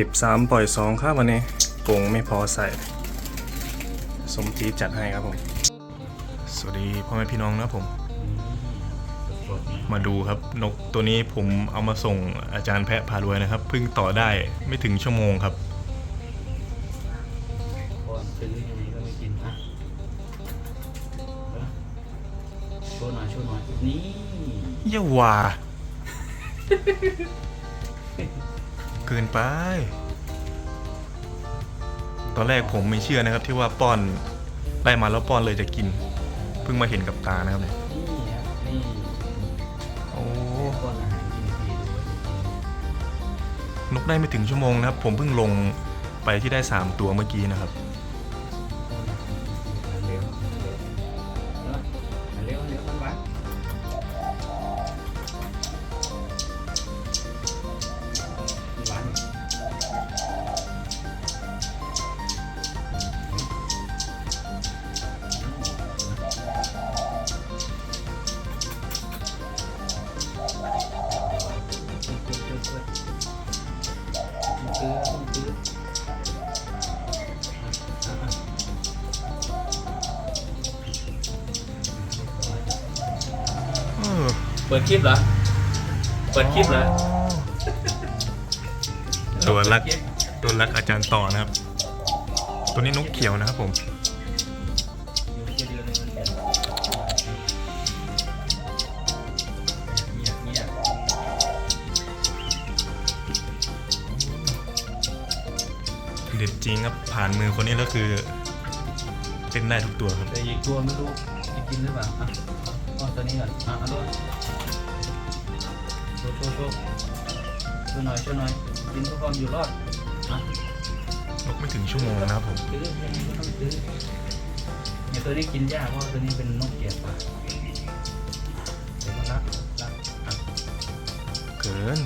เก็บ 3 ปล่อย 2 ครับวันนี้กงไม่พอใส่ สมจีดจัดให้ครับผม สวัสดีพ่อแม่พี่น้องนะครับผม มาดูครับนกตัวนี้ผมเอามาส่งอาจารย์แพะพารวยนะครับเพิ่งต่อได้ไม่ถึงชั่วโมงครับก่อนซื้อยังไงก็ไม่กินอะโชว์หน่อยโชว์หน่อยนี่เยาว่า เกินไป ตอนแรกผมไม่เชื่อนะครับที่ว่าป้อนได้มาแล้วป้อนเลยจะกิน เพิ่งมาเห็นกับตานะครับเนี่ยนี่ครับนี่โอ้ก้อนอาหารกินฟรีดูว่านกได้ไม่ถึงชั่วโมงนะครับ ผมเพิ่งลงไปที่ได้ 3 ตัวเมื่อกี้นะครับ เปิดคลิปเหรอ เปิดคลิปเหรอตัวรักตัวรักอาจารย์ต่อนะครับ ตัวนี้นกเขียวนะครับผม เด็ดจริงครับผ่านมือคนนี้แล้วคือเต้นได้ทุกตัวครับแต่อีกตัวไม่รู้จะกินหรือเปล่าอะเอาตัวนี้ก่อนอะเอาด้วยโชว์โชว์โชว์ช่วยหน่อยช่วยหน่อยกินเพื่อความอยู่รอดอะนกไม่ถึงชั่วโมงนะครับผมซื้อยังไงก็ต้องซื้อเนี่ยตัวนี้กินยากเพราะว่าตัวนี้เป็นนกเกียรป่าเดี๋ยวมันรับรับอะเกิน